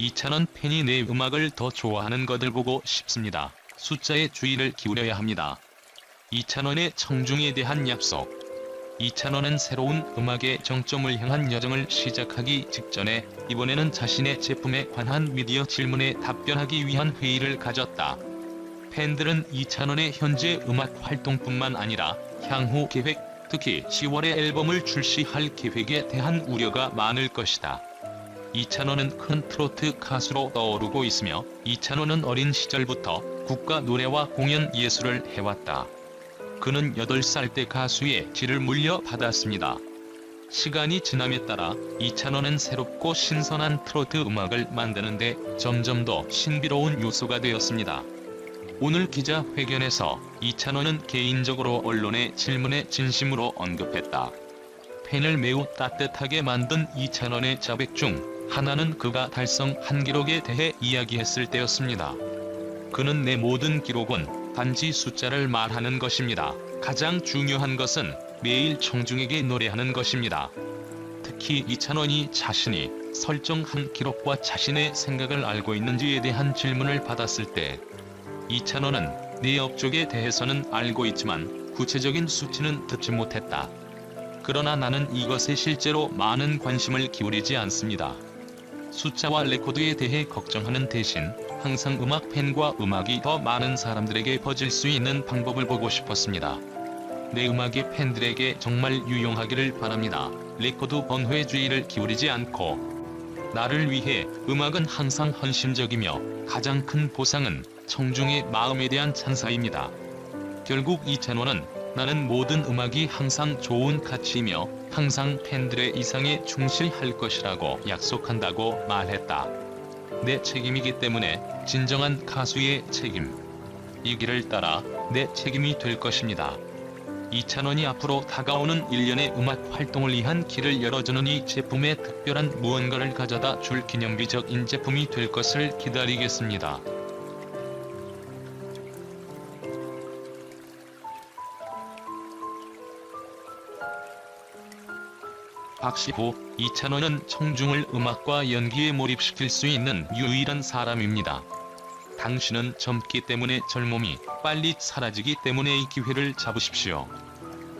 이찬원 팬이 내 음악을 더 좋아하는 것을 보고 싶습니다. 숫자에 주의를 기울여야 합니다. 이찬원의 청중에 대한 약속 이찬원은 새로운 음악의 정점을 향한 여정을 시작하기 직전에 이번에는 자신의 제품에 관한 미디어 질문에 답변하기 위한 회의를 가졌다. 팬들은 이찬원의 현재 음악 활동뿐만 아니라 향후 계획, 특히 10월에 앨범을 출시할 계획에 대한 우려가 많을 것이다. 이찬원은 큰 트로트 가수로 떠오르고 있으며 이찬원은 어린 시절부터 국가 노래와 공연 예술을 해왔다. 그는 8살 때 가수의 질을 물려받았습니다. 시간이 지남에 따라 이찬원은 새롭고 신선한 트로트 음악을 만드는데 점점 더 신비로운 요소가 되었습니다. 오늘 기자회견에서 이찬원은 개인적으로 언론의 질문에 진심으로 언급했다. 팬을 매우 따뜻하게 만든 이찬원의 자백 중 하나는 그가 달성한 기록에 대해 이야기했을 때였습니다. 그는 내 모든 기록은 단지 숫자를 말하는 것입니다. 가장 중요한 것은 매일 청중에게 노래하는 것입니다. 특히 이찬원이 자신이 설정한 기록과 자신의 생각을 알고 있는지에 대한 질문을 받았을 때 이찬원은 내 업적에 대해서는 알고 있지만 구체적인 수치는 듣지 못했다. 그러나 나는 이것에 실제로 많은 관심을 기울이지 않습니다. 숫자와 레코드에 대해 걱정하는 대신 항상 음악 팬과 음악이 더 많은 사람들에게 퍼질 수 있는 방법을 보고 싶었습니다. 내 음악이 팬들에게 정말 유용하기를 바랍니다. 레코드 번호에 주의를 기울이지 않고 나를 위해 음악은 항상 헌신적이며 가장 큰 보상은 청중의 마음에 대한 찬사입니다. 결국 이찬원은 나는 모든 음악이 항상 좋은 가치이며 항상 팬들의 이상에 충실할 것이라고 약속한다고 말했다. 내 책임이기 때문에 진정한 가수의 책임. 이 길을 따라 내 책임이 될 것입니다. 이찬원이 앞으로 다가오는 1년의 음악 활동을 위한 길을 열어주는 이 제품에 특별한 무언가를 가져다 줄 기념비적 인 제품이 될 것을 기다리겠습니다. 박시호, 이찬원은 청중을 음악과 연기에 몰입시킬 수 있는 유일한 사람입니다. 당신은 젊기 때문에 젊음이 빨리 사라지기 때문에 이 기회를 잡으십시오.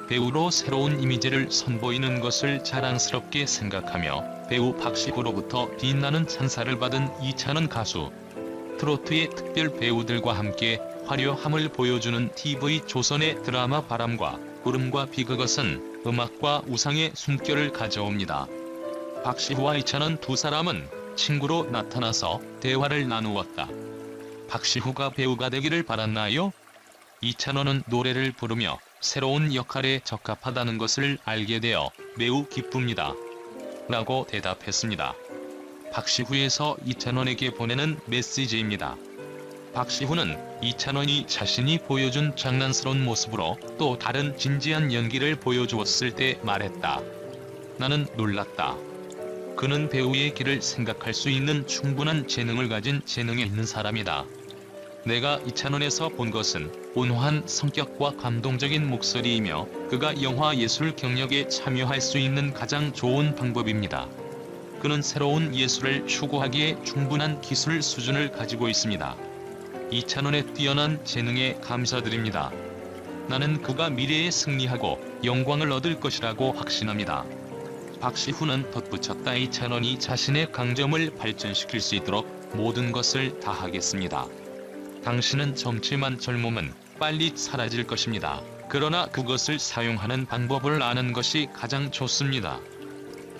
배우로 새로운 이미지를 선보이는 것을 자랑스럽게 생각하며 배우 박시호로부터 빛나는 찬사를 받은 이찬원 가수. 트로트의 특별 배우들과 함께 화려함을 보여주는 TV 조선의 드라마 바람과 구름과 비 그것은 음악과 우상의 숨결을 가져옵니다. 박시호와 이찬원 두 사람은 친구로 나타나서 대화를 나누었다. 박시호가 배우가 되기를 바랐나요? 이찬원은 노래를 부르며 새로운 역할에 적합하다는 것을 알게 되어 매우 기쁩니다. 라고 대답했습니다. 박시후에서 이찬원에게 보내는 메시지입니다. 박시후는 이찬원이 자신이 보여준 장난스러운 모습으로 또 다른 진지한 연기를 보여주었을 때 말했다. 나는 놀랐다. 그는 배우의 길을 생각할 수 있는 충분한 재능을 가진 재능에 있는 사람이다. 내가 이찬원에서 본 것은 온화한 성격과 감동적인 목소리이며 그가 영화 예술 경력에 참여할 수 있는 가장 좋은 방법입니다. 그는 새로운 예술을 추구하기에 충분한 기술 수준을 가지고 있습니다. 이찬원의 뛰어난 재능에 감사드립니다. 나는 그가 미래에 승리하고 영광을 얻을 것이라고 확신합니다. 박시훈은 덧붙였다 이찬원이 자신의 강점을 발전시킬 수 있도록 모든 것을 다하겠습니다. 당신은 젊지만 젊음은 빨리 사라질 것입니다. 그러나 그것을 사용하는 방법을 아는 것이 가장 좋습니다.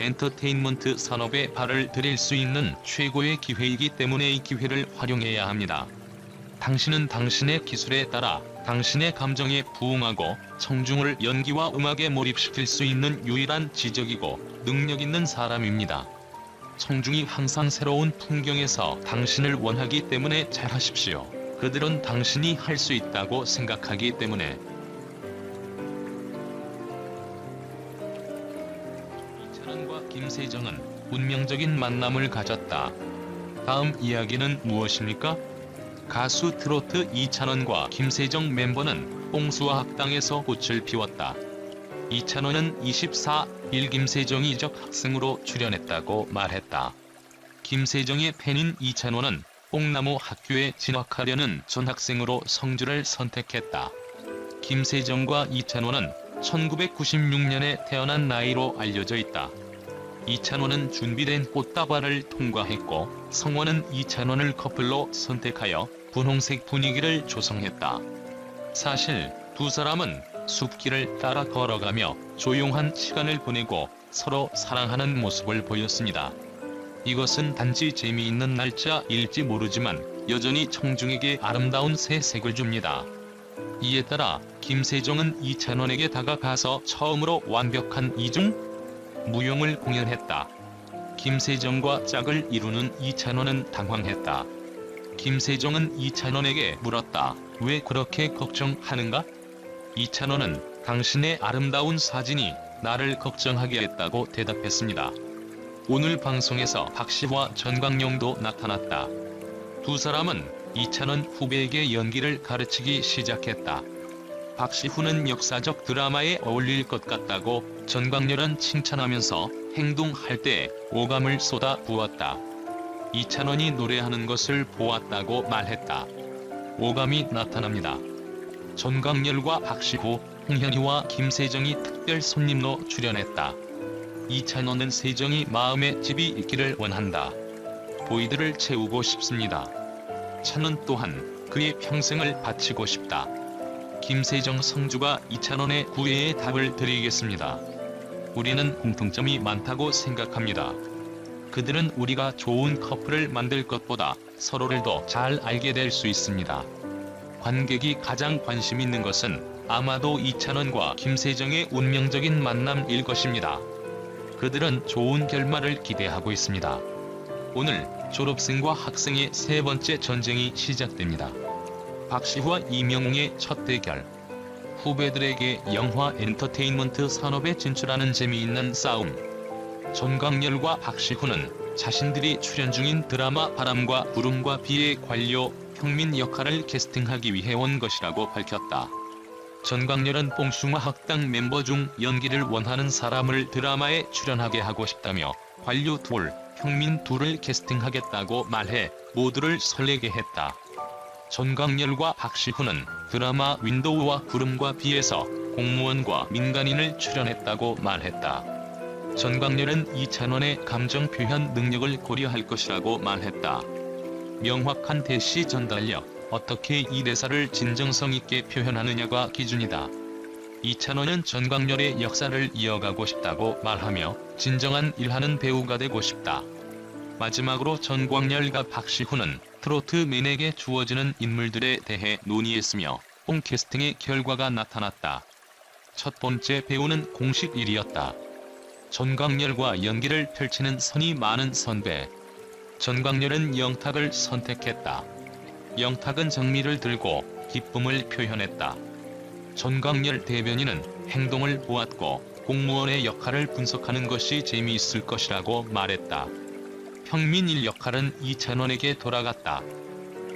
엔터테인먼트 산업에 발을 들일 수 있는 최고의 기회이기 때문에 이 기회를 활용해야 합니다. 당신은 당신의 기술에 따라 당신의 감정에 부응하고 청중을 연기와 음악에 몰입시킬 수 있는 유일한 지적이고 능력 있는 사람입니다. 청중이 항상 새로운 풍경에서 당신을 원하기 때문에 잘하십시오. 그들은 당신이 할 수 있다고 생각하기 때문에 이찬원과 김세정은 운명적인 만남을 가졌다. 다음 이야기는 무엇입니까? 가수 트로트 이찬원과 김세정 멤버는 뽕수와 학당에서 꽃을 피웠다. 이찬원은 24일 김세정이 이적 학생으로 출연했다고 말했다. 김세정의 팬인 이찬원은 뽕나무 학교에 진학하려는 전학생으로 성주를 선택했다. 김세정과 이찬원은 1996년에 태어난 나이로 알려져 있다. 이찬원은 준비된 꽃다발을 통과했고 성원은 이찬원을 커플로 선택하여 분홍색 분위기를 조성했다. 사실 두 사람은 숲길을 따라 걸어가며 조용한 시간을 보내고 서로 사랑하는 모습을 보였습니다. 이것은 단지 재미있는 날짜일지 모르지만 여전히 청중에게 아름다운 새 색을 줍니다. 이에 따라 김세정은 이찬원에게 다가가서 처음으로 완벽한 이중 무용을 공연했다. 김세정과 짝을 이루는 이찬원은 당황했다. 김세정은 이찬원에게 물었다. 왜 그렇게 걱정하는가? 이찬원은 당신의 아름다운 사진이 나를 걱정하게 했다고 대답했습니다. 오늘 방송에서 박 씨와 전광용도 나타났다. 두 사람은 이찬원 후배에게 연기를 가르치기 시작했다. 박시훈은 역사적 드라마에 어울릴 것 같다고 전광렬은 칭찬하면서 행동할 때 오감을 쏟아 부었다. 이찬원이 노래하는 것을 보았다고 말했다. 오감이 나타납니다. 전광렬과 박시후, 홍현희와 김세정이 특별 손님로 출연했다. 이찬원은 세정이 마음에 집이 있기를 원한다. 보이드를 채우고 싶습니다. 찬원 또한 그의 평생을 바치고 싶다. 김세정 성주가 이찬원의 구애에 답을 드리겠습니다. 우리는 공통점이 많다고 생각합니다. 그들은 우리가 좋은 커플을 만들 것보다 서로를 더 잘 알게 될 수 있습니다. 관객이 가장 관심 있는 것은 아마도 이찬원과 김세정의 운명적인 만남일 것입니다. 그들은 좋은 결말을 기대하고 있습니다. 오늘 졸업생과 학생의 세 번째 전쟁이 시작됩니다. 박시후와 이명웅의 첫 대결. 후배들에게 영화 엔터테인먼트 산업에 진출하는 재미있는 싸움. 전광열과 박시후는 자신들이 출연 중인 드라마 바람과 구름과 비의 관료 평민 역할을 캐스팅하기 위해 온 것이라고 밝혔다. 전광열은 뽕숭아 학당 멤버 중 연기를 원하는 사람을 드라마에 출연하게 하고 싶다며 관료 둘, 평민 둘을 캐스팅하겠다고 말해 모두를 설레게 했다. 전광열과 박시훈은 드라마 윈도우와 구름과 비에서 공무원과 민간인을 출연했다고 말했다. 전광열은 이찬원의 감정 표현 능력을 고려할 것이라고 말했다. 명확한 대시 전달력, 어떻게 이 대사를 진정성 있게 표현하느냐가 기준이다. 이찬원은 전광열의 역사를 이어가고 싶다고 말하며 진정한 일하는 배우가 되고 싶다. 마지막으로 전광열과 박시훈은 트로트맨에게 주어지는 인물들에 대해 논의했으며 뽕 캐스팅의 결과가 나타났다. 첫 번째 배우는 공식 1위였다. 전광열과 연기를 펼치는 선이 많은 선배. 전광열은 영탁을 선택했다. 영탁은 정미를 들고 기쁨을 표현했다. 전광열 대변인은 행동을 보았고 공무원의 역할을 분석하는 것이 재미있을 것이라고 말했다. 평민일 역할은 이찬원에게 돌아갔다.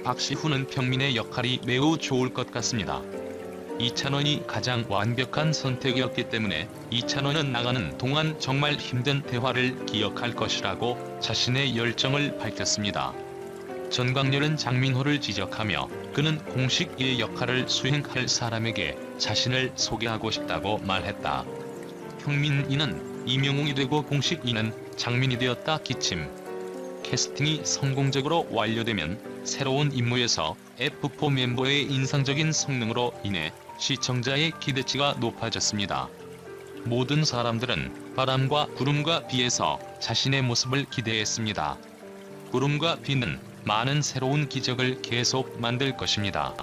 박시훈은 평민의 역할이 매우 좋을 것 같습니다. 이찬원이 가장 완벽한 선택이었기 때문에 이찬원은 나가는 동안 정말 힘든 대화를 기억할 것이라고 자신의 열정을 밝혔습니다. 전광렬은 장민호를 지적하며 그는 공식 의 역할을 수행할 사람에게 자신을 소개하고 싶다고 말했다. 평민이는 이명웅이 되고 공식 이는 장민이 되었다 기침. 캐스팅이 성공적으로 완료되면 새로운 임무에서 F4 멤버의 인상적인 성능으로 인해 시청자의 기대치가 높아졌습니다. 모든 사람들은 바람과 구름과 비에서 자신의 모습을 기대했습니다. 구름과 비는 많은 새로운 기적을 계속 만들 것입니다.